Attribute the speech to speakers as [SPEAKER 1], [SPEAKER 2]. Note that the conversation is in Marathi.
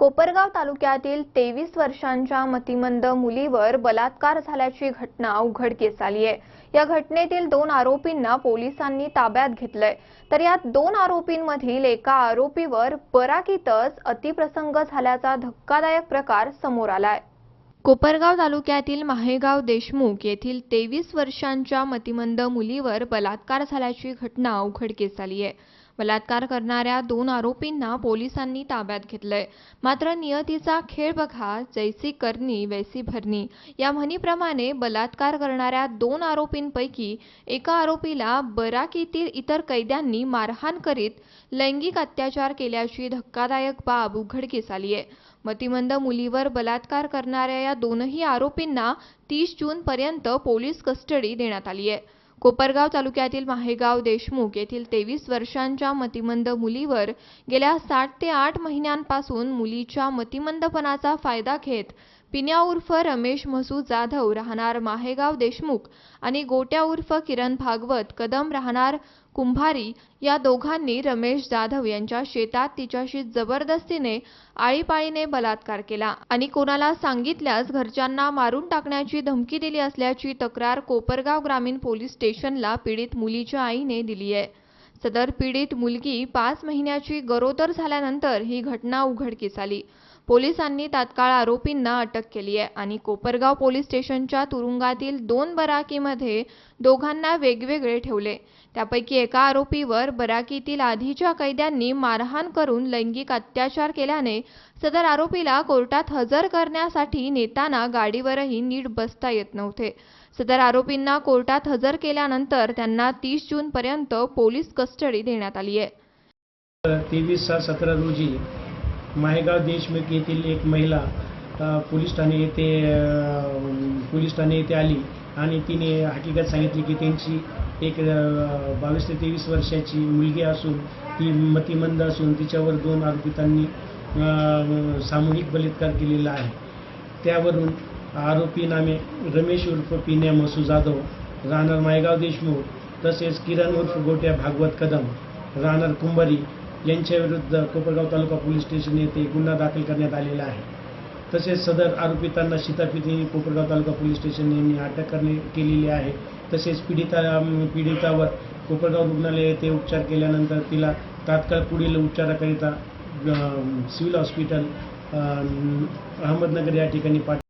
[SPEAKER 1] कोपरगाव तालुक्यातील तेवीस वर्षांच्या मतिमंद मुलीवर बलात्कार झाल्याची घटना उघडकीस आली आहे. या घटनेतील दोन आरोपींना पोलिसांनी ताब्यात घेतलंय. तर यात दोन आरोपींमधील एका आरोपीवर बराकीतच अतिप्रसंग झाल्याचा धक्कादायक प्रकार समोर आलाय. कोपरगाव तालुक्यातील माहेगाव देशमुख येथील तेवीस वर्षांच्या मतिमंद मुलीवर बलात्कार झाल्याची घटना उघडकीस आली आहे. बलात्कार करणाऱ्या दोन आरोपींना पोलिसांनी ताब्यात घेतलंय. मात्र नियतीचा खेळ बघा जैसी करणी वैसी भरणी. या म्हणीप्रमाणे बलात्कार करणाऱ्या दोन आरोपींपैकी एका आरोपीला बराकीतील इतर कैद्यांनी मारहाण करीत लैंगिक अत्याचार केल्याची धक्कादायक बाब उघडकीस आली आहे मतिमंद मुलीवर बलात्कार करणाऱ्या या दोनही आरोपींना तीस जूनपर्यंत पोलीस कस्टडी देण्यात आली आहे कोपरगाव तालुक्यातील माहेगाव देशमुख येथील तेवीस वर्षांच्या मतिमंद मुलीवर गेल्या सात ते आठ महिन्यांपासून मुलीच्या मतिमंदपणाचा फायदा घेत पिन्या उर्फ रमेश म्हसू जाधव राहणार माहेगाव देशमुख आणि गोट्या उर्फ किरण भागवत कदम राहणार कुंभारी या दोघांनी रमेश जाधव यांच्या शेतात तिच्याशी जबरदस्तीने आळीपाळीने बलात्कार केला. आणि कोणाला सांगितल्यास घरच्यांना मारून टाकण्याची धमकी दिली असल्याची तक्रार कोपरगाव ग्रामीण पोलीस स्टेशनला पीडित मुलीच्या आईने दिली आहे. सदर पीडित मुलगी पाच महिन्याची गरोदर झाल्यानंतर ही घटना उघडकीस आली. पोलिसांनी तात्काळ आरोपींना अटक केली आहे आणि कोपरगाव पोलीस स्टेशनच्या तुरुंगातील दोन बराकीमध्ये दोघांना वेगवेगळे ठेवले. त्यापैकी एका आरोपीवर बराकीतील आधीच्या कैद्यांनी मारहाण करून लैंगिक अत्याचार केल्याने सदर आरोपीला कोर्टात हजर करण्यासाठी नेताना गाडीवरही नीट बसता येत नव्हते. सदर आरोपींना कोर्टात हजर केल्यानंतर त्यांना तीस जूनपर्यंत पोलीस कस्टडी देण्यात आली आहे.
[SPEAKER 2] तेवीस सहा सतरा रोजी माहेगाव देशमुख येथील एक महिला पोलीस ठाणे येथे पोलीस ठाणे येथे आली आणि तिने हकीकत सांगितली की त्यांची एक बावीस ते तेवीस वर्षाची मुलगी असून ती मतिमंद असून तिच्यावर दोन आरोपितांनी सामूहिक बलात्कार केलेला आहे. त्यावरून आरोपी नामे रमेश उर्फ पिन्या मसू जाधव राहणार मायगाव देशमुख तसेच किरण उर्फ गोट्या भागवत कदम राहणार कुंभारी यांच्याविरुद्ध कोपरगाव तालुका पोलीस स्टेशन येथे गुन्हा दाखल करण्यात आलेला आहे. तसेच सदर आरोपितांना शिताफिती कोपरगाव तालुका पोलीस स्टेशन यांनी अटक करणे केलेली आहे. तसेच पीडिता पीडितावर कोपरगाव रुग्णालय येथे उपचार केल्यानंतर तिला तात्काळ पुढील उपचाराकरिता सिव्हिल हॉस्पिटल अहमदनगर या ठिकाणी पाठ